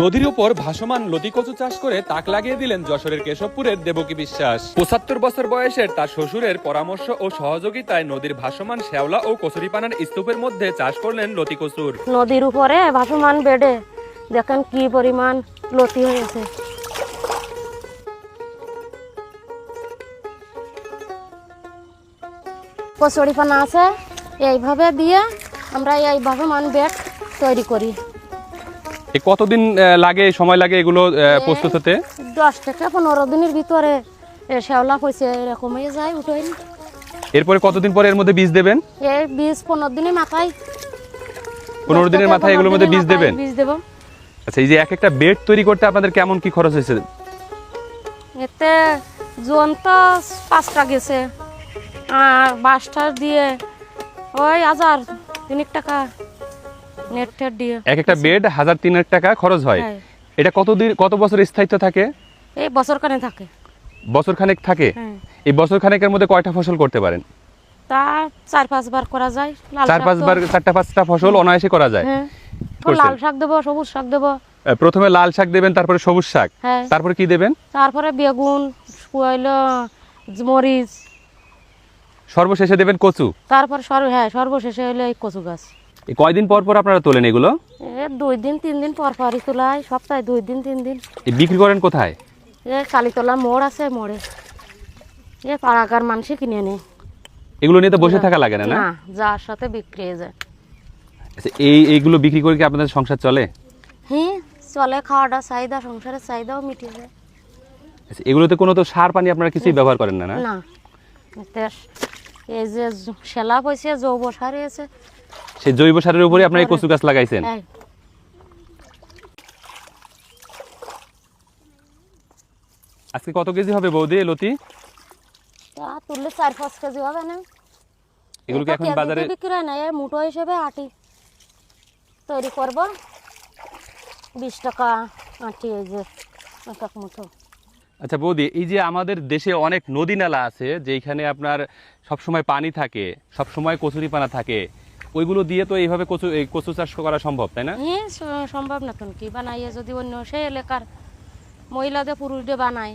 নদীর উপর ভাসমান লতি কচু চাষ করে তাক লাগিয়ে দিলেন যশোরের কেশবপুরের দেবকী বিশ্বাস। পঁচাত্তর বছর বয়সের তার শ্বশুরের পরামর্শ ও সহযোগিতায় নদীর ভাসমান শ্যাওলা ও কচুরিপানার স্তূপের মধ্যে চাষ করলেন লতি কচুর নদীর উপরে ভাসমান বেডে দেখেন কি পরিমাণ লতি হয়েছে। কচুরিপানা আছে, এইভাবে দিয়ে আমরা এই ভাসমান বেড তৈরি করি। কতদিন লাগে সময় লাগে এগুলো প্রস্তুত হতে দশ থেকে পনেরো দিনের ভিতরে শ্যাওলা হয়েছে এরকম হয়ে যায় উঠে এরপরে কতদিন পরে এর মধ্যে বীজ দেবেন? এই বীজ পনেরো দিনের মাথায়। পনেরো দিনের মাথায় এগুলোর মধ্যে বীজ দেবেন? বীজ দেবো। আচ্ছা এই যে এক একটা বেড তৈরি করতে আপনাদের কেমন কি খরচ হয়েছে? এতে জোন তো পাঁচটা গেছে আর বাসটা দিয়ে ওই হাজার তিনেক টাকা। নেট দিয়ে এক একটা বেড হাজার তিনের টাকা খরচ হয়। হ্যাঁ। এটা কতদিন কত বছর স্থায়িত্ব থাকে? এই বছর কানে থাকে। বছর খানেক থাকে? হ্যাঁ। এই বছর খানেকের মধ্যে কয়টা ফসল করতে পারেন? তা চার পাঁচবার করা যায় লাল চার পাঁচবার চারটা পাঁচটা ফসল অনায়াসে করা যায়। হ্যাঁ। লাল শাক দেবো সবুজ শাক দেবো। প্রথমে লাল শাক দেবেন তারপরে সবুজ শাক। হ্যাঁ। তারপরে কি দেবেন? তারপরে বেগুন মরিচ। সর্বশেষে দেবেন কচু? তারপর সর্ব হ্যাঁ সর্বশেষে হইল এই কচু গাছ। কয়দিন পর পর আপনারা তোলেন এগুলো? দুই দিন তিন দিন পর পরই তোলাই সপ্তাহে দুই দিন তিন দিন। বিক্রি করেন কোথায়? এ কালীতলা মোড় আছে মোড়ে। এ পাড়াকার মানুষই কিনে নেই এগুলো নিয়ে তো বসে থাকা লাগে না না? যার সাথে বিক্রি হয়ে যায়। আচ্ছা, এই এইগুলো বিক্রি করে কি আপনাদের সংসার চলে? হ্যাঁ চলে খাওয়াটা চাহিদা সংসারের চাহিদাও মিটে যায়। আচ্ছা, এগুলোতে কোনো তো সার পানি আপনারা কিছুই ব্যবহার করেন না না? না। এই যে শেলা পয়সা জৈব সার হয়েছে সেই জৈব সারের উপরে আপনারা এই কচু গাছ লাগাইছেন? আজকে কত কেজি হবে বৌদি লতি? তুললে চার পাঁচ কেজি হবে না। এগুলো এখন বাজারে বিক্রি না এই মুঠো হিসেবে আটি। তৈরি করব। বিশ টাকা আটি এই যে এক এক মুঠো। আচ্ছা বৌদি এই যে আমাদের দেশে অনেক নদী নালা আছে যেখানে আপনার সবসময় পানি থাকে সবসময় কচুরিপানা থাকে। ওইগুলো দিয়ে তো এইভাবে কচু এই কচু চাষ করা সম্ভব তাই না? হ্যাঁ সম্ভব না তো কি বানাইয়ে যদি অন্য সেই এলাকার মহিলাদের পুরুষদের বানায়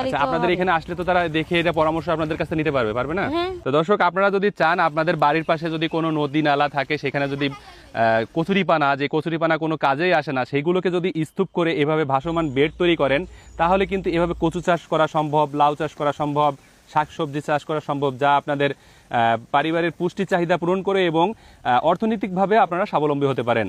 আচ্ছা আপনাদের এখানে আসলে তো তারা দেখে এটা পরামর্শ আপনাদের কাছে নিতে পারবে পারবে না। তো দর্শক আপনারা যদি চান আপনাদের বাড়ির পাশে যদি কোনো নদী নালা থাকে সেখানে যদি আহ, কচুরিপানা যে কচুরিপানা কোনো কাজেই আসে না সেইগুলোকে যদি স্তূপ করে এভাবে ভাসমান বেড তৈরি করেন তাহলে কিন্তু এভাবে কচু চাষ করা সম্ভব লাউ চাষ করা সম্ভব শাকসবজি চাষ করা সম্ভব, যা আপনাদের পারিবারের পুষ্টি চাহিদা পূরণ করে এবং অর্থনৈতিকভাবে আপনারা স্বাবলম্বী হতে পারেন।